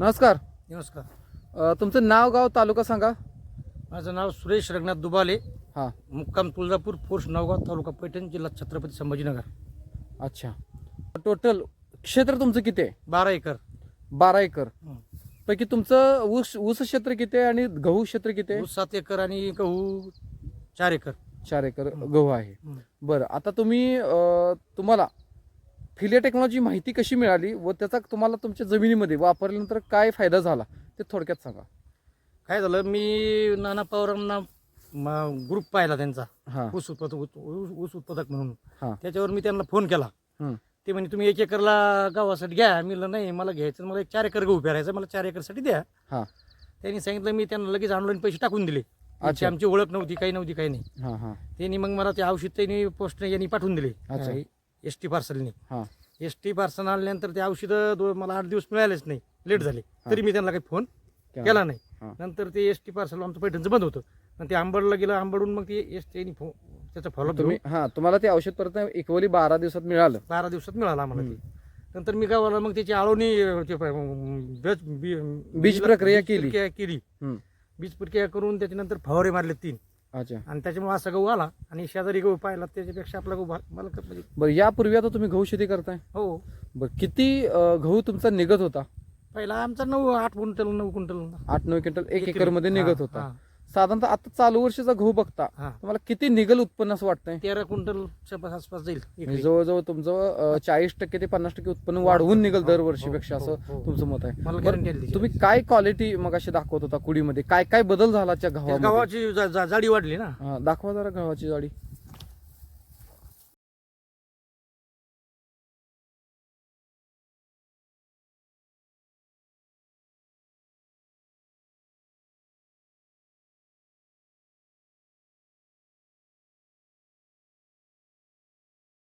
नमस्कार. नमस्कार. अ, तुमचं नाव गाव तालुका सांगा. माझं नाव सुरेश रंगनाथ दुबाले. हां. मुक्काम तुळजापूर फोर्स नवगाव तालुका पैठण जिल्हा छत्रपती संभाजीनगर. अच्छा. टोटल क्षेत्र तुमचं किती आहे? बारा एकर. बारा एकर. हं. पैकी तुमचं ऊस ऊस क्षेत्र किती आहे आणि गहू क्षेत्र किती आहे? ऊस सात एकर आणि गहू चार एकर. चार एकर. गहू आहे. हं. बरं आता तुम्ही अ, तुम्हाला फिलिया टेक्नॉलॉजी माहिती कशी मिळाली व त्याचा तुम्हाला तुमच्या जमिनीमध्ये वापरल्यानंतर काय फायदा झाला ते थोडक्यात सांगा काय झालं मी नाना पवारांना ग्रुप पाहिला त्यांचा हां ऊस उत्पादक ऊस ऊस उत्पादक म्हणून हां. त्याच्यावर मी त्यांना फोन केला. ते म्हणे तुम्ही एक एकरला गावासाठी घ्या मी म्हणलं नाही मला घ्यायचं मला एक चार एकर गहू पेरायचं मला चार एकरसाठी द्या हां. त्यांनी सांगितलं मी त्यांना लगेच ऑनलाईन पैसे टाकून दिले अच्छा. अच्छा आमची ओळख नव्हती काही नव्हती काही नाही हां हां त्यांनी मग मला ते औषध त्यांनी पोस्ट यांनी पाठवून दिले अच्छा. एस टी पार्सलनी हां. एस टी पार्सल आणल्यानंतर ते औषधं मला आठ दिवस मिळालेच नाही. लेट झाले. तरी मी त्यांना काही फोन केला नाही. नंतर ते एस टी पार्सल आमचं पैठणचं बंद होतं. ते आंबडला गेलं आंबडून मग ते एस टी त्याचा फॉलोअप तुम्ही हां तुम्हाला ते औषध परत इक्वली बारा दिवसात मिळालं. बारा दिवसात मिळाला आम्हाला ते. नंतर मी गावाला मग त्याची आळवणी बीज प्रक्रिया केली. केली. बीज प्रक्रिया करून त्याच्यानंतर फवारे मारले तीन. अच्छा. आणि त्याच्यामुळे असा गहू आला. आणि शेजारी गहू पाहिला त्याच्यापेक्षा आपला गहू भा- मला क- म्हणजे बरं यापूर्वी आता तुम्ही गहू शेती करताय? हो. बरं किती अ, गहू तुमचा निघत होता? पहिला आमचा नऊ आठ क्विंटल नऊ क्विंटल आठ नऊ क्विंटल एक एकरी. मध्ये निघत होता. साधारणतः आता चालू वर्षाचा गहू बघता हा. तुम्हाला किती निघल उत्पन्न असं वाटतंय तेरा क्विंटलच्या आसपास जाईल एकरी. जवळजवळ तुमचं चाळीस टक्के ते पन्नास टक्के उत्पन्न वाढवून निघल हो, दरवर्षीपेक्षा हो, असं हो, हो. तुमचं मत आहे मला बरं, गॅरंटी आली त्याची. तुम्ही काय क्वालिटी मग अशी दाखवत होता कुडीमध्ये काय काय बदल झाला त्या त्या गव्हामध्ये गव्हाची जा- जा- जाडी वाढली ना हा, दाखवा जरा गव्हाची जाडी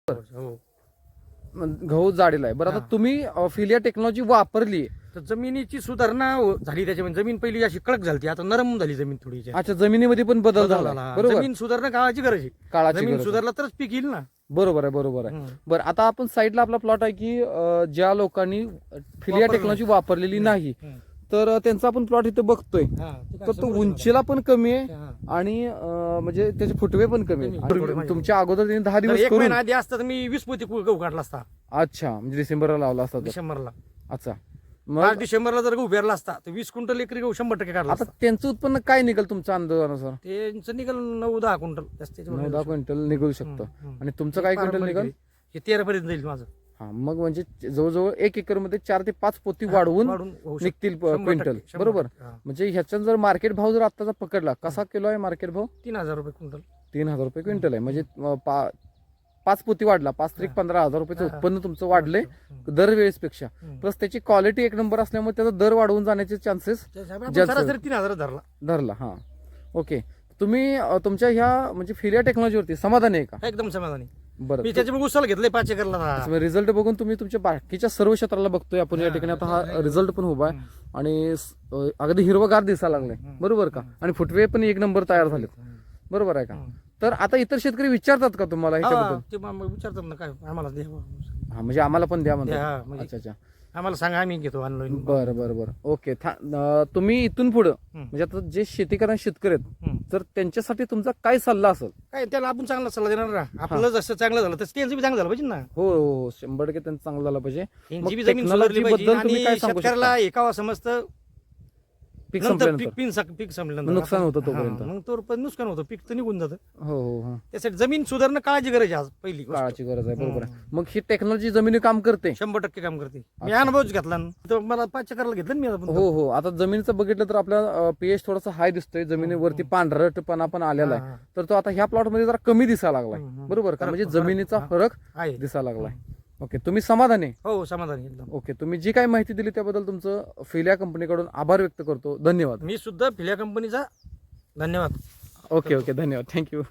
हो गहू जाडीला आहे बरं आता. तुम्ही फिलिया टेक्नॉलॉजी वापरली तर जमिनीची सुधारणा हो- झाली त्याच्यामध्ये जमीन पहिली अशी कडक झाली आता नरम झाली जमीन थोडी याच्यात. अच्छा जमिनीमध्ये पण बदल झाला झाला. बरोबर जमीन सुधारणा काळाची गरज आहे काळाची जमीन गरज आहे. सुधारला तरच पीक येईल ना बरोबर आहे बरोबर आहे हम्म. बरं आता आपण साईडला आपला प्लॉट आहे की अं, ज्या लोकांनी फिलिया वापरलं टेक्नॉलॉजी वापरलेली नाही हम्म. तर त्यांचा आपण प्लॉट इथे बघतोय हा, तर तो उंचीला पण कमी आहे. आणि म्हणजे त्याचे फुटवे पण कमी आणि माझे. तुमच्या अगोदर त्यांनी दहा दिवस एक महिना आधी असता तर मी वीस पोती गहू काढला असता अच्छा म्हणजे डिसेंबरला लावला असता. डिसेंबरला अच्छा मग डिसेंबरला जर गहू पेरला असता तर वीस क्विंटल एकरी गहू शंभर टक्के काढला आता. त्यांचं उत्पन्न काय निघेल तुमच्या अंदाजानुसार त्यांचं निघाल नऊ दहा क्विंटल नऊ दहा क्विंटल निघू शकतं. आणि तुमचं काय क्विंटल निघेल आहे. हे तेरा पर्यंत जाईल माझं हा मग म्हणजे जवळजवळ एक एकरमध्ये चार ते पाच पोती वाढवून. निघतील क्विंटल. बरोबर. म्हणजे ह्याच्यात जर मार्केट भाव जर आताचा पकडला कसा किलो आहे मार्केट भाव? तीन हजार रुपये क्विंटल. तीन हजार रुपये क्विंटल आहे. म्हणजे पाच पोती वाढला पाच त्रिक हा. पंधरा हजार रुपयाचं. उत्पन्न तुमचं वाढले हम्म. दरवेळेस पेक्षा हम्म. प्लस त्याची क्वालिटी एक नंबर असल्यामुळे त्याचा दर वाढवून जाण्याचे चान्सेस तीन हजार धरला. धरला हा. ओके तुम्ही तुमच्या ह्या म्हणजे फिलिया टेक्नॉलॉजीवरती समाधानी आहे का? एकदम समाधानी. बरं. मी त्याच्यामुळे घेतलंय पाच एकरला. रिझल्ट बघून तुम्ही तुमच्या बाकीच्या सर्व क्षेत्राला बघतोय. आपण या ठिकाणी आता हा, रिझल्ट पण उभा आहे. आणि स- अं, अगदी हिरवगार दिसायला लागलाय. बरोबर का? आणि फुटवे पण एक नंबर तयार झालेत. हम्म. बरोबर आहे का. तर आता इतर शेतकरी विचारतात का तुम्हाला हा, ह्याच्याबद्दल? ते मग विचारतात ना काय आम्हाला द्या हा म्हणजे आम्हाला पण द्या द्या, म्हणतात हा, म्हणजे अच्छा अच्छा. आम्हाला सांगा आम्ही घेतो ऑनलाईन बरं बरं बरं. ओके. था- अं, तुम्ही इथून पुढं म्हणजे आता जे शेती करणारे शेतकरी आहेत तर त्यांच्यासाठी तुमचा काय सल्ला असेल? काय त्याला आपण चांगला सल्ला देणार ना. आपलं जसं चांगलं झालं तसं त्यांचं बी चांगलं झालं पाहिजे ना. हो हो हो. शंभर टक्के त्यांचं चांगलं झालं पाहिजे. त्यांची बी मग जमीन सुधारली technology पाहिजे. बद्दल तुम्ही काय आणि सांगू शेतकऱ्याला एकावा समजतं पीक नंतर संपल्यानंतर. पीक पिन पीक संपल्यानंतर. नुकसान आपण- होतं तोपर्यंत. हा, मग तो नुकसान होतं पीक तर निघून जातं. हो हो हो. त्यासाठी जमीन सुधारणं काळाची गरज आहे आज पहिली गोष्ट. काळाची गरज आहे बरोबर आहे. मग ही टेक्नॉलॉजी जमिनी काम करते. शंभर टक्के काम करते. मी अनुभवच घेतला ना. तर मला पाच चक्राला घेतलं ना मी आता हो हो. आता जमिनीचं बघितलं तर आपला पीएच थोडासा हाय दिसतोय. जमिनीवरती पांढरटपणा पण आलेला आहे. हा, हा. तर तो आता ह्या प्लॉटमध्ये जरा कमी दिसायला लागलाय. हम्म, हम्म. बरोबर का? म्हणजे फरक- जमिनीचा हा. फरक आहे. दिसायला लागलाय. ओके तुम्ही समाधानी? आहे? हो समाधानी एकदम. ओके तुम्ही जी काही माहिती दिली त्याबद्दल तुमचं फिलिया कंपनीकडून आभार व्यक्त करतो. धन्यवाद. मी सुद्धा फिल्या कंपनीचा धन्यवाद. ओके ओके धन्यवाद. थँक्यू